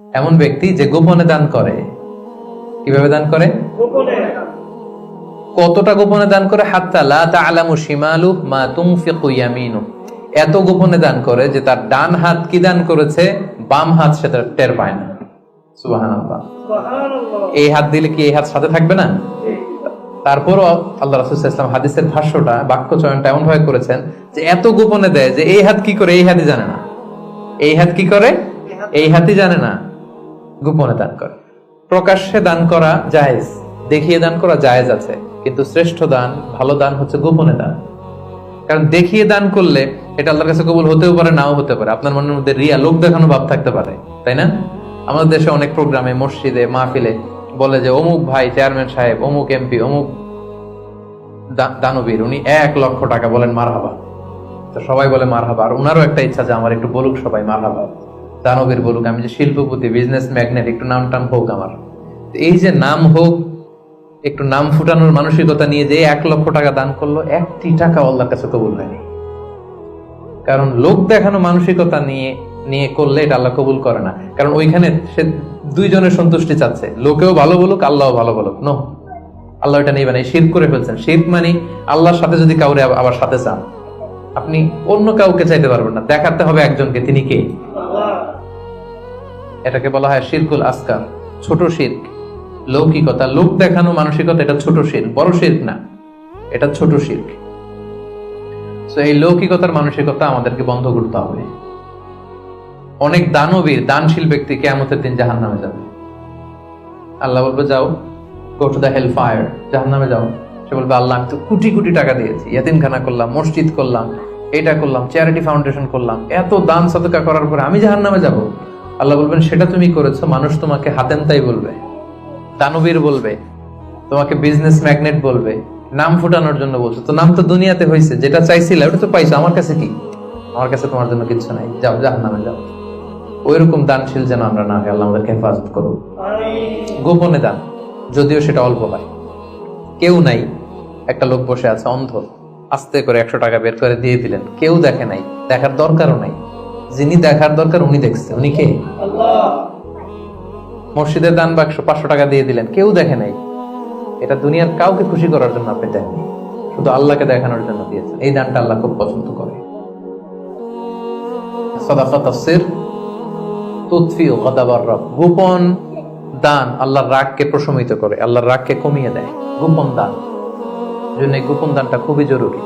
এমন ব্যক্তি যে গোপনে দান করে। কীভাবে দান করে? কতটা গোপনে দান করে? হাত্তা লা তা'লামু শিমালু মা তুনফিকু ইয়ামিনু এত গোপনে দান করে যে তার ডান হাত কি দান করেছে? বাম হাত সেটা টের পায় না। সুবহানাল্লাহ। এই হাত দিলে কি এই হাত সাথে থাকবে না? তারপরও আল্লাহ রাসুল ওয়াসাল্লাম হাদিসের ভাষ্যটা বাক্য চয়নটা এমন ভাবে করেছেন যে এত গোপনে দেয় যে এই হাত কি করে? এই হাতই জানে না। এই হাত কি করে? এই হাতই জানে না। গোপনে দান করে। প্রকাশ্যে দান করা জায়েজ, দেখিয়ে দান করা জায়েজ আছে, কিন্তু শ্রেষ্ঠ দান, ভালো দান হচ্ছে গোপনে দান। কারণ দেখিয়ে দান করলে এটা আল্লাহর কাছে কবুল হতেও পারে, নাও হতে পারে। আপনার মনের মধ্যে রিয়া লোক দেখানো ভাব থাকতে পারে, তাই না? আমাদের দেশে অনেক প্রোগ্রামে, মসজিদে, মাহফিলে বলে যে, অমুক ভাই চেয়ারম্যান সাহেব, অমুক এমপি, অমুক দানবীর, উনি এক লক্ষ টাকা বলেন মারহাবা। তো সবাই বলে মারহাবা। আর ওনারও একটা ইচ্ছা যে, আমার একটু বলুক সবাই মারহাবা। দানবীর বলুক, আমি যে শিল্পপতি বিজনেস ম্যাগনেট একটু নাম টাম হোক আমার। এই যে নাম হোক, একটু নাম ফুটানোর মানসিকতা নিয়ে যে এক লক্ষ টাকা দান করল, একটি টাকা আল্লাহর কাছে কবুল হয়নি। কারণ লোক দেখানো মানসিকতা নিয়ে নিয়ে করলে এটা আল্লাহ কবুল করে না। কারণ ওইখানে সে দুইজনের সন্তুষ্টি চাচ্ছে। লোকেও ভালো বলুক, আল্লাহও ভালো বলুক। নো আল্লাহ এটা নেই মানে শির করে ফেলছেন। শির মানে আল্লাহর সাথে যদি কাউরে আবার সাথে চান, আপনি অন্য কাউকে চাইতে পারবেন না। দেখাতে হবে একজনকে, তিনি কে? এটাকে বলা হয় শিরকুল আসকার, ছোট শির্ক। লৌকিকতা লোক দেখানো মানসিকতা, এটা ছোট শির্ক, বড় শির্ক না, এটা ছোট শির্ক। তো এই লৌকিকতার মানসিকতা আমাদেরকে বন্ধ করতে হবে। অনেক দানবীর, দানশীল ব্যক্তি কেয়ামতের দিন জাহান নামে যাবে। আল্লাহ বলবে, যাও go to the hell fire জাহান নামে যাও। সে বলবে, আল্লাহ, আমি তো কোটি কোটি টাকা দিয়েছি। ইয়াতিমখানা করলাম, মসজিদ করলাম, এটা করলাম চ্যারিটি ফাউন্ডেশন করলাম, এত দান সদকা করার পরে আমি জাহান নামে যাব? আল্লাহ বলবেন, সেটা তুমি করেছ, মানুষ তোমাকে হাতেম তাই বলবে, দানবীর বলবে, তোমাকে বিজনেস ম্যাগনেট বলবে, নাম ফুটানোর জন্য বলছো। তো নাম তো দুনিয়াতে হয়েছে যেটা চাইছিলে, ওটা তো পাইছো, আমার কাছে কি? আমার কাছে তোমার জন্য কিছু নাই, যাও যাহ নামে যাও। ওইরকম দানশীল যেন আমরা না হয় আল্লাহ আমাদেরকে হেফাজত করুন গোপনে দান, যদিও সেটা অল্প হয়। কেউ নাই, একটা লোক বসে আছে, অন্ধ, আস্তে করে একশো টাকা বের করে দিয়ে দিলেন। কেউ দেখে নাই, দেখার দরকারও নাই। যিনি দেখার দরকার উনি দেখছে। উনি কে? মসজিদের দান বাক্স পাঁচশো টাকা দিয়ে দিলেন। কেউ দেখে নাই। এটা দুনিয়ার কাউকে খুশি করার জন্য আপনি দেননি। শুধু আল্লাহকে দেখানোর জন্য দিয়েছেন। এই দানটা আল্লাহ খুব পছন্দ করে। সাদাকা তাফসির গদাবার রব। গোপন দান আল্লাহর রাগকে প্রশমিত করে আল্লাহর রাগকে কমিয়ে দেয়। গোপন দান। জন্য গোপন দানটা খুবই জরুরি।